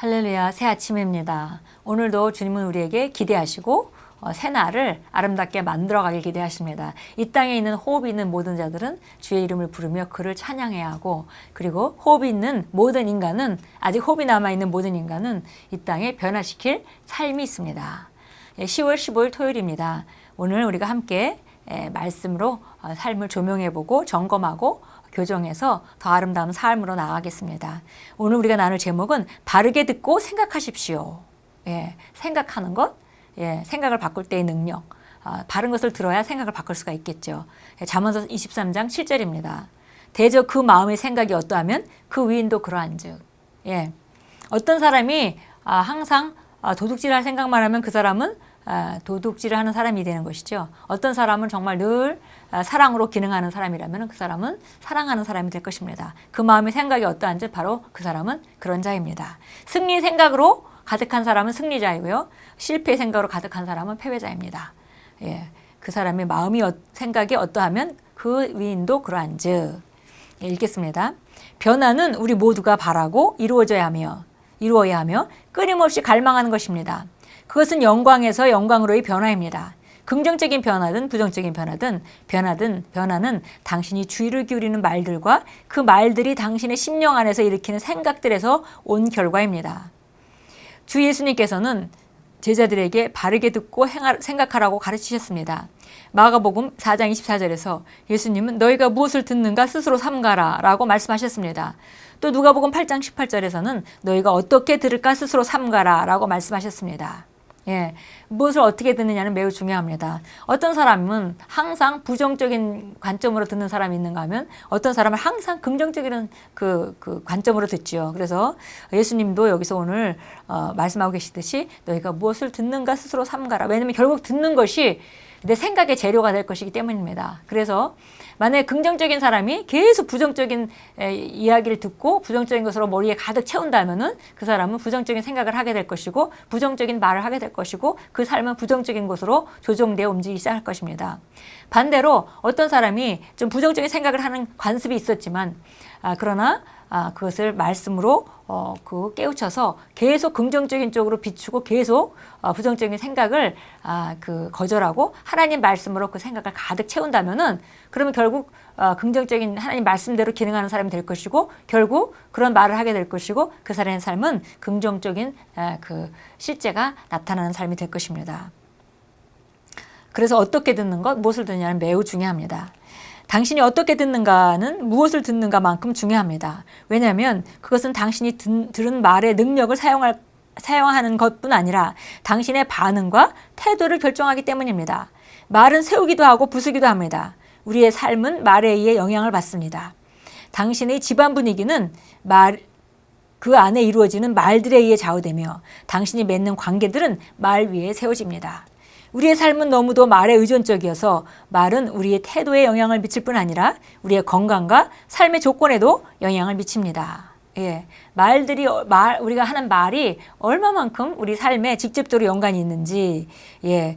할렐루야 새 아침입니다. 오늘도 주님은 우리에게 기대하시고 어, 새 날을 아름답게 만들어가길 기대하십니다. 이 땅에 있는 호흡이 있는 모든 자들은 주의 이름을 부르며 그를 찬양해야 하고 그리고 호흡이 있는 모든 인간은 아직 호흡이 남아 있는 모든 인간은 이 땅에 변화시킬 삶이 있습니다. 예, 10월 15일 토요일입니다. 오늘 우리가 함께 예, 말씀으로 어, 삶을 조명해보고 점검하고 교정해서 더 아름다운 삶으로 나아가겠습니다. 오늘 우리가 나눌 제목은 바르게 듣고 생각하십시오. 예, 생각하는 것, 예, 생각을 바꿀 때의 능력. 아, 바른 것을 들어야 생각을 바꿀 수가 있겠죠. 예, 잠언서 23장 7절입니다. 대저 그 마음의 생각이 어떠하면 그 위인도 그러한즉. 예, 어떤 사람이 아, 항상 아, 도둑질할 생각만 하면 그 사람은 아, 도둑질을 하는 사람이 되는 것이죠. 어떤 사람은 정말 늘 아, 사랑으로 기능하는 사람이라면 그 사람은 사랑하는 사람이 될 것입니다. 그 마음의 생각이 어떠한지 바로 그 사람은 그런 자입니다. 승리 생각으로 가득한 사람은 승리자이고요. 실패 생각으로 가득한 사람은 패배자입니다. 예, 그 사람의 마음이 어, 생각이 어떠하면 그 위인도 그러한즉 예, 읽겠습니다. 변화는 우리 모두가 바라고 이루어져야 하며 이루어야 하며 끊임없이 갈망하는 것입니다. 그것은 영광에서 영광으로의 변화입니다. 긍정적인 변화든 부정적인 변화든 변화든 변화는 당신이 주의를 기울이는 말들과 그 말들이 당신의 심령 안에서 일으키는 생각들에서 온 결과입니다. 주 예수님께서는 제자들에게 바르게 듣고 생각하라고 가르치셨습니다. 마가복음 4장 24절에서 예수님은 너희가 무엇을 듣는가 스스로 삼가라 라고 말씀하셨습니다. 또 누가복음 8장 18절에서는 너희가 어떻게 들을까 스스로 삼가라 라고 말씀하셨습니다. 예, 무엇을 어떻게 듣느냐는 매우 중요합니다. 어떤 사람은 항상 부정적인 관점으로 듣는 사람이 있는가 하면 어떤 사람은 항상 긍정적인 그, 그 관점으로 듣지요. 그래서 예수님도 여기서 오늘 어, 말씀하고 계시듯이 너희가 무엇을 듣는가 스스로 삼가라. 왜냐하면 결국 듣는 것이 내 생각의 재료가 될 것이기 때문입니다. 그래서 만약에 긍정적인 사람이 계속 부정적인 에, 이야기를 듣고 부정적인 것으로 머리에 가득 채운다면은 그 사람은 부정적인 생각을 하게 될 것이고 부정적인 말을 하게 될 것이고 그 삶은 부정적인 것으로 조종되어 움직이기 시작할 것입니다. 반대로 어떤 사람이 좀 부정적인 생각을 하는 관습이 있었지만 아, 그러나 아, 그것을 말씀으로 어, 그 깨우쳐서 계속 긍정적인 쪽으로 비추고 계속 어, 부정적인 생각을 아, 그 거절하고 하나님 말씀으로 그 생각을 가득 채운다면은 그러면 결국 어, 긍정적인 하나님 말씀대로 기능하는 사람이 될 것이고 결국 그런 말을 하게 될 것이고 그 사람의 삶은 긍정적인 아, 그 실제가 나타나는 삶이 될 것입니다. 그래서 어떻게 듣는 것, 무엇을 듣느냐는 매우 중요합니다. 당신이 어떻게 듣는가는 무엇을 듣는가만큼 중요합니다. 왜냐하면 그것은 당신이 든, 들은 말의 능력을 사용할, 사용하는 것뿐 아니라 당신의 반응과 태도를 결정하기 때문입니다. 말은 세우기도 하고 부수기도 합니다. 우리의 삶은 말에 의해 영향을 받습니다. 당신의 집안 분위기는 말, 그 안에 이루어지는 말들에 의해 좌우되며 당신이 맺는 관계들은 말 위에 세워집니다. 우리의 삶은 너무도 말에 의존적이어서 말은 우리의 태도에 영향을 미칠 뿐 아니라 우리의 건강과 삶의 조건에도 영향을 미칩니다. 예. 말들이, 어, 말, 우리가 하는 말이 얼마만큼 우리 삶에 직접적으로 연관이 있는지, 예.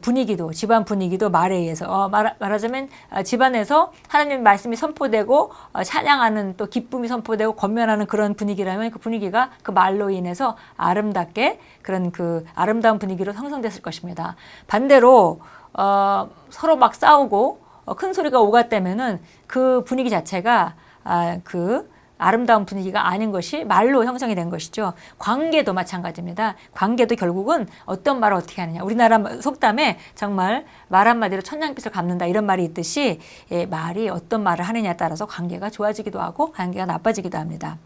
분위기도, 집안 분위기도 말에 의해서, 어, 말, 말하자면 어, 집안에서 하나님 말씀이 선포되고, 어, 찬양하는 또 기쁨이 선포되고, 권면하는 그런 분위기라면 그 분위기가 그 말로 인해서 아름답게 그런 그 아름다운 분위기로 형성됐을 것입니다. 반대로, 어, 서로 막 싸우고, 어, 큰 소리가 오갔다면은 그 분위기 자체가 아, 그 아름다운 분위기가 아닌 것이 말로 형성이 된 것이죠. 관계도 마찬가지입니다. 관계도 결국은 어떤 말을 어떻게 하느냐. 우리나라 속담에 정말 말 한마디로 천냥빚을 갚는다 이런 말이 있듯이 예, 말이 어떤 말을 하느냐에 따라서 관계가 좋아지기도 하고 관계가 나빠지기도 합니다.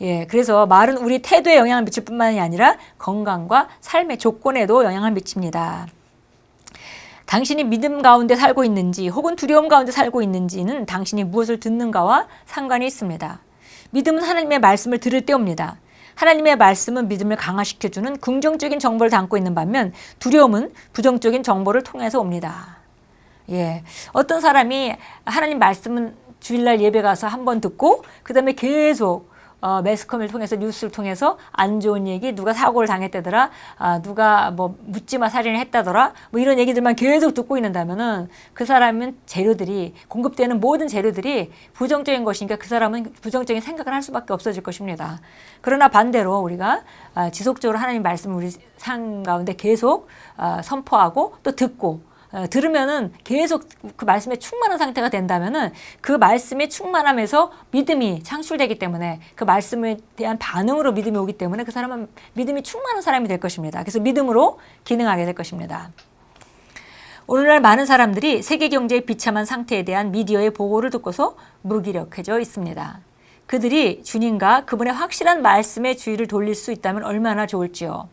예, 그래서 말은 우리 태도에 영향을 미칠 뿐만이 아니라 건강과 삶의 조건에도 영향을 미칩니다. 당신이 믿음 가운데 살고 있는지 혹은 두려움 가운데 살고 있는지는 당신이 무엇을 듣는가와 상관이 있습니다. 믿음은 하나님의 말씀을 들을 때옵니다. 하나님의 말씀은 믿음을 강화시켜주는 긍정적인 정보를 담고 있는 반면 두려움은 부정적인 정보를 통해서 옵니다. 예. 어떤 사람이 하나님 말씀은 주일날 예배 가서 한 번 듣고 그 다음에 계속 어, 매스컴을 통해서 뉴스를 통해서 안 좋은 얘기 누가 사고를 당했다더라 아, 누가 뭐 묻지마 살인을 했다더라 뭐 이런 얘기들만 계속 듣고 있는다면은 그 사람은 재료들이 공급되는 모든 재료들이 부정적인 것이니까 그 사람은 부정적인 생각을 할 수밖에 없어질 것입니다. 그러나 반대로 우리가 아, 지속적으로 하나님 말씀을 우리 삶 가운데 계속 아, 선포하고 또 듣고 어, 들으면은 계속 그 말씀에 충만한 상태가 된다면은 그 말씀에 충만함에서 믿음이 창출되기 때문에 그 말씀에 대한 반응으로 믿음이 오기 때문에 그 사람은 믿음이 충만한 사람이 될 것입니다. 그래서 믿음으로 기능하게 될 것입니다. 오늘날 많은 사람들이 세계 경제의 비참한 상태에 대한 미디어의 보고를 듣고서 무기력해져 있습니다. 그들이 주님과 그분의 확실한 말씀의 주의를 돌릴 수 있다면 얼마나 좋을지요.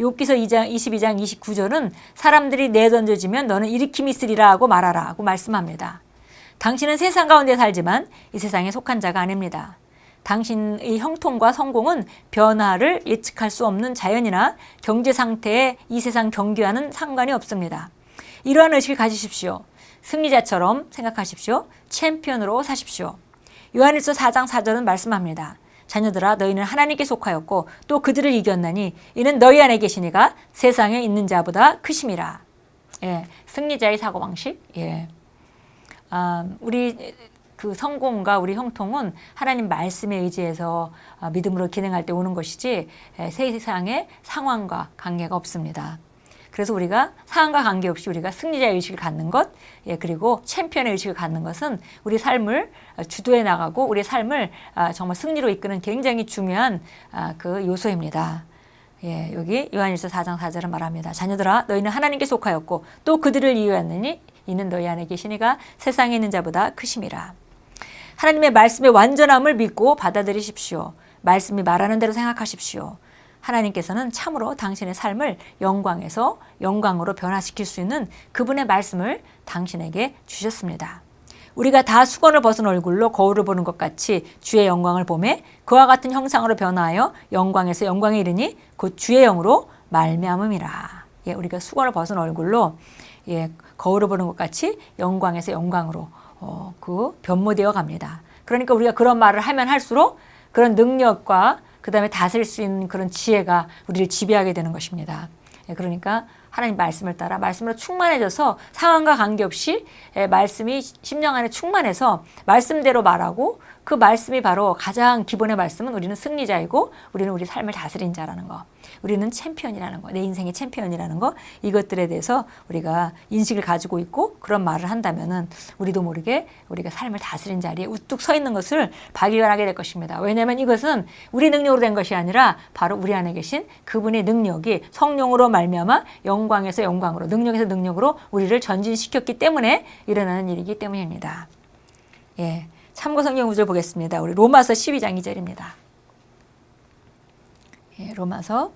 욥기서 2장 22장 29절은 사람들이 내던져지면 너는 일으킴이 있으리라 하고 말하라 하고 말씀합니다. 당신은 세상 가운데 살지만 이 세상에 속한 자가 아닙니다. 당신의 형통과 성공은 변화를 예측할 수 없는 자연이나 경제 상태에 이 세상 경기와는 상관이 없습니다. 이러한 의식을 가지십시오. 승리자처럼 생각하십시오. 챔피언으로 사십시오. 요한일서 4장 4절은 말씀합니다. 자녀들아 너희는 하나님께 속하였고 또 그들을 이겼나니 이는 너희 안에 계시니가 세상에 있는 자보다 크심이라. 예, 승리자의 사고 방식. 예. 아, 우리 그 성공과 우리 형통은 하나님 말씀에 의지해서 아, 믿음으로 기능할 때 오는 것이지 예, 세상의 상황과 관계가 없습니다. 그래서 우리가 상황과 관계없이 우리가 승리자의 의식을 갖는 것, 예, 그리고 챔피언의 의식을 갖는 것은 우리 삶을 주도해 나가고 우리 삶을 아, 정말 승리로 이끄는 굉장히 중요한 아, 그 요소입니다. 예, 여기 요한일서 4장 4절은 말합니다. 자녀들아 너희는 하나님께 속하였고 또 그들을 이유하느니 이는 너희 안에 계시니가 세상에 있는 자보다 크심이라. 하나님의 말씀의 완전함을 믿고 받아들이십시오. 말씀이 말하는 대로 생각하십시오. 하나님께서는 참으로 당신의 삶을 영광에서 영광으로 변화시킬 수 있는 그분의 말씀을 당신에게 주셨습니다. 우리가 다 수건을 벗은 얼굴로 거울을 보는 것 같이 주의 영광을 보매 그와 같은 형상으로 변화하여 영광에서 영광에 이르니 곧 주의 영으로 말미암음이라. 예, 우리가 수건을 벗은 얼굴로 예, 거울을 보는 것 같이 영광에서 영광으로 어, 그 변모되어 갑니다. 그러니까 우리가 그런 말을 하면 할수록 그런 능력과 그 다음에 다스릴 수 있는 그런 지혜가 우리를 지배하게 되는 것입니다. 예, 그러니까 하나님 말씀을 따라 말씀으로 충만해져서 상황과 관계없이 예, 말씀이 심령 안에 충만해서 말씀대로 말하고 그 말씀이 바로 가장 기본의 말씀은 우리는 승리자이고 우리는 우리 삶을 다스린 자라는 거. 우리는 챔피언이라는 거. 내 인생의 챔피언이라는 거. 이것들에 대해서 우리가 인식을 가지고 있고 그런 말을 한다면은 우리도 모르게 우리가 삶을 다스린 자리에 우뚝 서 있는 것을 발견하게 될 것입니다. 왜냐하면 이것은 우리 능력으로 된 것이 아니라 바로 우리 안에 계신 그분의 능력이 성령으로 말미암아 영광에서 영광으로 능력에서 능력으로 우리를 전진시켰기 때문에 일어나는 일이기 때문입니다. 예. 참고 성경 구절 보겠습니다. 우리 로마서 12장 2절입니다. 예, 로마서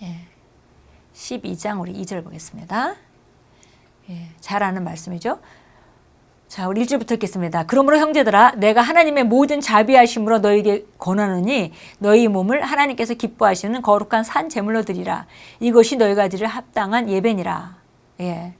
예, 12장 우리 2절 보겠습니다. 예, 잘 아는 말씀이죠. 자, 우리 1절부터 읽겠습니다. 그러므로 형제들아 내가 하나님의 모든 자비하심으로 너에게 권하노니 너희 몸을 하나님께서 기뻐하시는 거룩한 산 제물로 드리라. 이것이 너희가 드릴 합당한 예배니라. 예.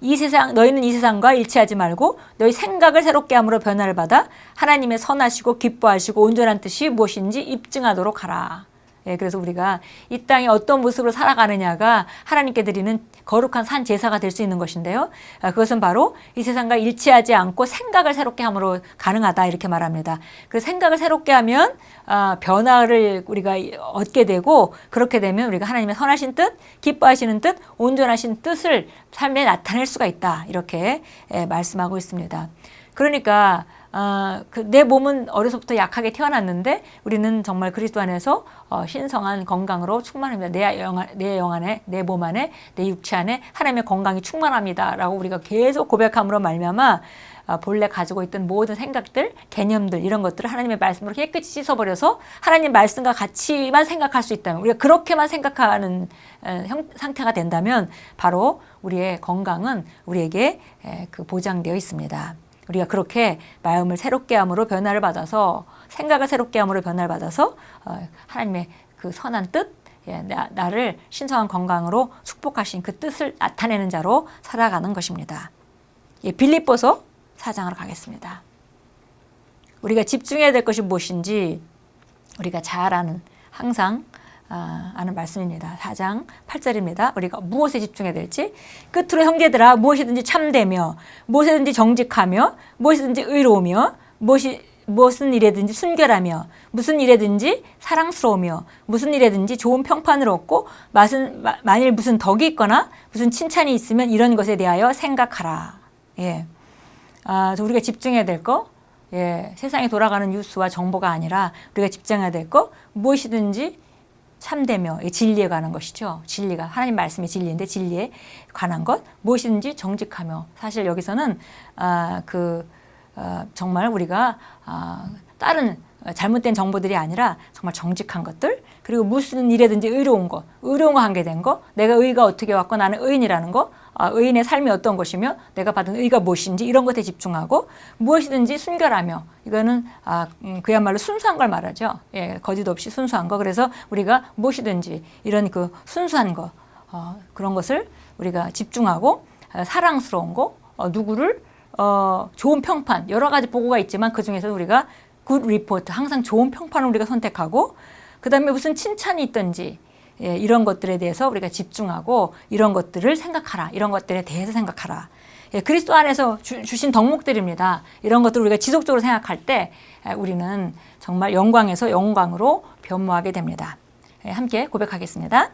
이 세상 너희는 이 세상과 일치하지 말고 너희 생각을 새롭게 함으로 변화를 받아 하나님의 선하시고 기뻐하시고 온전한 뜻이 무엇인지 입증하도록 하라. 예, 그래서 우리가 이 땅에 어떤 모습으로 살아가느냐가 하나님께 드리는 거룩한 산 제사가 될 수 있는 것인데요. 아, 그것은 바로 이 세상과 일치하지 않고 생각을 새롭게 함으로 가능하다 이렇게 말합니다. 그 생각을 새롭게 하면 아, 변화를 우리가 얻게 되고 그렇게 되면 우리가 하나님의 선하신 뜻, 기뻐하시는 뜻, 온전하신 뜻을 삶에 나타낼 수가 있다 이렇게 예, 말씀하고 있습니다. 그러니까 어, 그내 몸은 어려서부터 약하게 태어났는데 우리는 정말 그리스도 안에서 어, 신성한 건강으로 충만합니다. 내 영, 내 영 안에, 내 몸 안에, 내 육체 안에 하나님의 건강이 충만합니다라고 우리가 계속 고백함으로 말미암아 어, 본래 가지고 있던 모든 생각들, 개념들 이런 것들을 하나님의 말씀으로 깨끗이 씻어버려서 하나님 말씀과 같이만 생각할 수 있다면 우리가 그렇게만 생각하는 에, 형, 상태가 된다면 바로 우리의 건강은 우리에게 에, 그 보장되어 있습니다. 우리가 그렇게 마음을 새롭게 함으로 변화를 받아서 생각을 새롭게 함으로 변화를 받아서 어, 하나님의 그 선한 뜻, 예, 나, 나를 신성한 건강으로 축복하신 그 뜻을 나타내는 자로 살아가는 것입니다. 예, 빌립보서 사장으로 가겠습니다. 우리가 집중해야 될 것이 무엇인지 우리가 잘 아는 항상 아, 아는 말씀입니다. 4장 8절입니다. 우리가 무엇에 집중해야 될지 끝으로 형제들아 무엇이든지 참되며 무엇이든지 정직하며 무엇이든지 의로우며 무엇이 무슨 일에든지 순결하며 무슨 일에든지 사랑스러우며 무슨 일에든지 좋은 평판을 얻고 맛은, 마- 만일 무슨 덕이 있거나 무슨 칭찬이 있으면 이런 것에 대하여 생각하라. 예. 아, 저 우리가 집중해야 될 거, 예, 세상에 돌아가는 뉴스와 정보가 아니라 우리가 집중해야 될 거, 무엇이든지 참되며 이 진리에 관한 것이죠. 진리가 하나님 말씀이 진리인데 진리에 관한 것 무엇이든지 정직하며 사실 여기서는 아, 그 어, 정말 우리가 아, 다른 잘못된 정보들이 아니라 정말 정직한 것들 그리고 무슨 일에든지 의로운 것, 의로운과 관계된 것, 내가 의가 어떻게 왔고 나는 의인이라는 것, 아, 의인의 삶이 어떤 것이며 내가 받은 의가 무엇인지 이런 것에 집중하고 무엇이든지 순결하며 이거는 아, 음, 그야말로 순수한 걸 말하죠. 예, 거짓 없이 순수한 거. 그래서 우리가 무엇이든지 이런 그 순수한 거 어, 그런 것을 우리가 집중하고 어, 사랑스러운 거 어, 누구를 어, 좋은 평판 여러 가지 보고가 있지만 그 중에서 우리가 굿 리포트 항상 좋은 평판을 우리가 선택하고 그 다음에 무슨 칭찬이 있든지 예, 이런 것들에 대해서 우리가 집중하고 이런 것들을 생각하라 이런 것들에 대해서 생각하라. 예, 그리스도 안에서 주, 신 덕목들입니다. 이런 것들 우리가 지속적으로 생각할 때 예, 우리는 정말 영광에서 영광으로 변모하게 됩니다. 예, 함께 고백하겠습니다.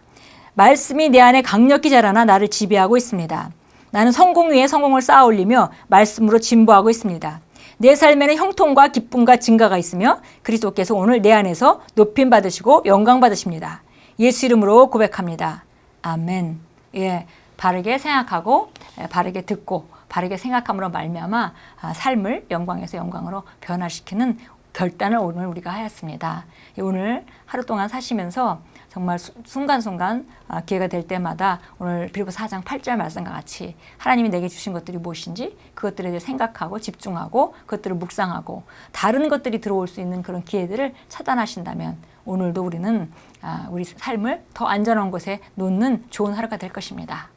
말씀이 내 안에 강력히 자라나 나를 지배하고 있습니다. 나는 성공 위에 성공을 쌓아 올리며 말씀으로 진보하고 있습니다. 내 삶에는 형통과 기쁨과 증가가 있으며 그리스도께서 오늘 내 안에서 높임 받으시고 영광 받으십니다. 예수 이름으로 고백합니다. 아멘. 예, 바르게 생각하고 예, 바르게 듣고 바르게 생각함으로 말미암아 아, 삶을 영광에서 영광으로 변화시키는 결단을 오늘 우리가 하였습니다. 예, 오늘 하루 동안 사시면서 정말 수- 순간순간 아, 기회가 될 때마다 오늘 빌보 4장 8절 말씀과 같이 하나님이 내게 주신 것들이 무엇인지 그것들에 대해 생각하고 집중하고 그것들을 묵상하고 다른 것들이 들어올 수 있는 그런 기회들을 차단하신다면 오늘도 우리는 아, 우리 삶을 더 안전한 곳에 놓는 좋은 하루가 될 것입니다.